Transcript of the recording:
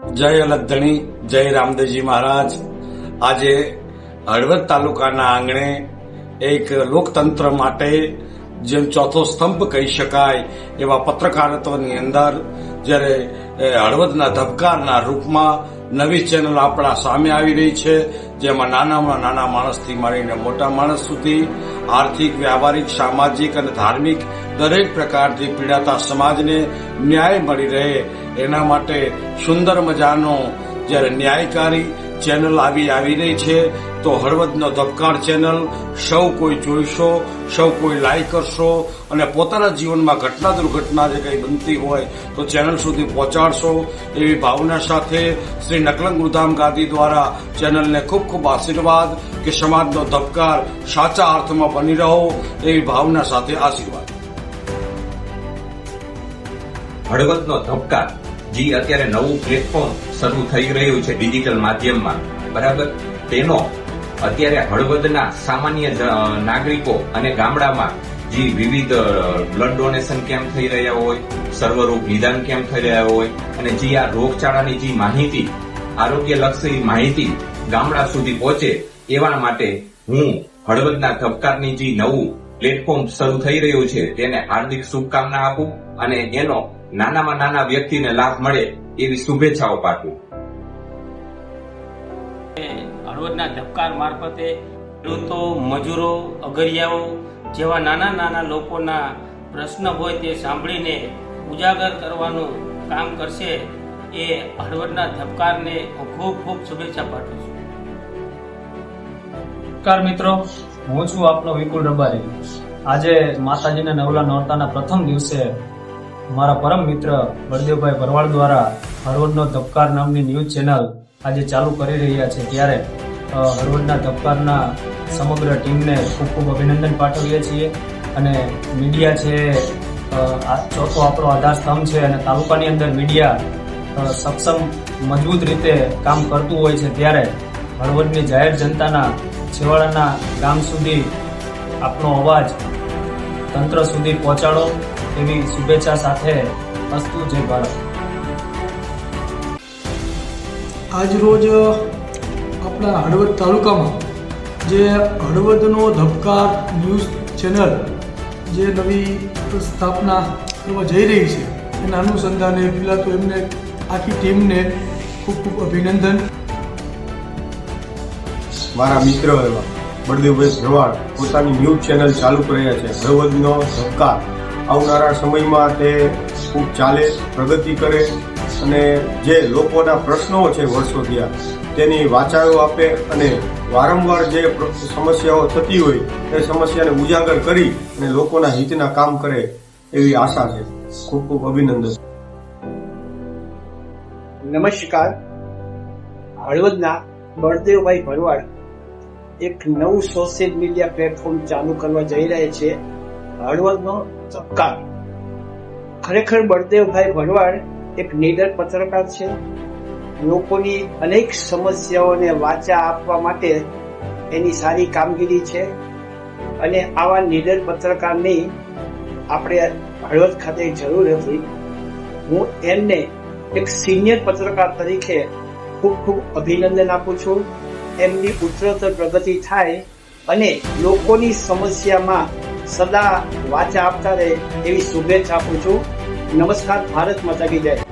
જય અલગધણી, જય રામદેવજી મહારાજ. આજે હળવદ તાલુકાના આંગણે એક લોકતંત્ર માટે જેમ ચોથો સ્તંભ કહી શકાય એવા પત્રકારત્વની અંદર જ્યારે હળવદના ધબકારના રૂપમાં નવી ચેનલ આપણા સામે આવી રહી છે, જેમાં નાનામાં નાના માણસથી માંડીને મોટા માણસ સુધી આર્થિક વ્યાવહારિક સામાજિક અને ધાર્મિક દરેક પ્રકારથી પીડાતા સમાજને ન્યાય મળી રહે, એના માટે સુંદર મજાનો જ્યારે ન્યાયકારી ચેનલ આવી આવી રહી છે, તો હળવદનો ધબકાર ચેનલ સૌ કોઈ જોઈશો, સૌ કોઈ લાઈક કરશો અને પોતાના જીવનમાં ઘટના દુર્ઘટના જે કંઈ બનતી હોય, તો ચેનલ સુધી પહોંચાડશો. એવી ભાવના સાથે શ્રી નકલંગ ગુરુધામ ગાદી દ્વારા ચેનલને ખૂબ ખૂબ આશીર્વાદ કે સમાજનો ધબકાર સાચા અર્થમાં બની રહો, એવી ભાવના સાથે આશીર્વાદ. હળવદનો ધબકાર જે અત્યારે નવું પ્લેટફોર્મ શરૂ થઈ રહ્યું છે ડિજિટલ માધ્યમમાં. બરાબર? તેનો અત્યારે હળવદના સામાન્ય નાગરિકો અને ગામડામાં જે વિવિધ બ્લડ ડોનેશન કેમ્પ થઈ રહ્યા હોય સર્વરૂપ નિદાન કેમ્પ થઈ રહ્યા હોય અને જે આ રોગચાળાની જે માહિતી, આરોગ્યલક્ષી માહિતી ગામડા સુધી પહોંચે એવા માટે હું હળવદના ધબકારની જે નવું પ્લેટફોર્મ શરૂ થઈ રહ્યું છે તેને હાર્દિક શુભકામના આપું અને એનો નાનામાં નાના વ્યક્તિને લાભ મળે એવી શુભેચ્છાઓ પાઠવું. હળવદના ધબકાર મારફતે ખેડૂતો મજૂરો અગરિયાઓ જેવા નાના નાના લોકોના પ્રશ્ન હોય તે સાંભળીને ઉજાગર કરવાનું કામ કરશે એ હળવદના ધબકારને હું ખૂબ ખૂબ શુભેચ્છા પાઠવું છું. નમસ્કાર મિત્રો હું છું આપનો વિપુલ રબારી. આજે માતાજીના નવલા નોરતાના પ્રથમ દિવસે મારા પરમ મિત્ર બળદેવભાઈ ભરવાડ દ્વારા હળવદનો ધબકાર નામની ન્યૂઝ ચેનલ આજે ચાલુ કરી રહ્યા છે. ત્યારે હળવદના ધબકારના સમગ્ર ટીમને ખૂબ ખૂબ અભિનંદન પાઠવીએ છીએ અને મીડિયા છે ચોથો આપણો આધાર સ્તંભ છે અને તાલુકાની અંદર મીડિયા સક્ષમ, મજબૂત રીતે કામ કરતું હોય છે. ત્યારે, હળવદની જાહેર જનતાના છેવાડાના ગામ સુધી આપનો અવાજ તંત્ર સુધી પહોંચાડો એવી શુભેચ્છા સાથે અસ્તુ જય ભારત. આજ રોજ આપણા હળવદ તાલુકામાં જે હળવદનો ધબકાર ન્યૂઝ ચેનલ જે નવી સ્થાપના કરવા જઈ રહી છે એના અનુસંધાને પહેલાં તો એમને આખી ટીમને ખૂબ ખૂબ અભિનંદન. મારા મિત્ર એવા. બળદેવભાઈ ભરવાડ પોતાની ન્યૂઝ ચેનલ ચાલુ કર્યા છે. હળવદનો સહકાર આવનારા સમયમાં તે ખૂબ ચાલે, પ્રગતિ કરે અને જે લોકોના પ્રશ્નો છે વર્ષો થયા, તેની વાચાઓ આપે અને વારંવાર જે સમસ્યાઓ થતી હોય એ સમસ્યાને ઉજાગર કરી અને લોકોના હિતના કામ કરે એવી આશા છે. ખૂબ ખૂબ અભિનંદન. નમસ્કાર. હળવદના બળદેવભાઈ ભરવાડ એક નવું સોશિયલ મીડિયા પ્લેટફોર્મ ચાલુ કરવા જઈ રહ્યા છે, હળવદનો ચપકાર. ખરેખર બળદેવભાઈ ભરવાડ એક નીડર પત્રકાર છે. લોકોની અનેક સમસ્યાઓને વાચા આપવા માટે એની સારી કામગીરી છે અને આવા નીડર પત્રકારની આપણે હળવદ ખાતે જરૂર હતી. હું એમને એક સિનિયર પત્રકાર તરીકે ખૂબ ખૂબ અભિનંદન આપું છું. એમની ઉત્તરોત્તર પ્રગતિ થાય અને લોકોની સમસ્યામાં સદા વાચા આપતા રહે એવી શુભેચ્છા આપું છું. નમસ્કાર, ભારત માતા કી જય.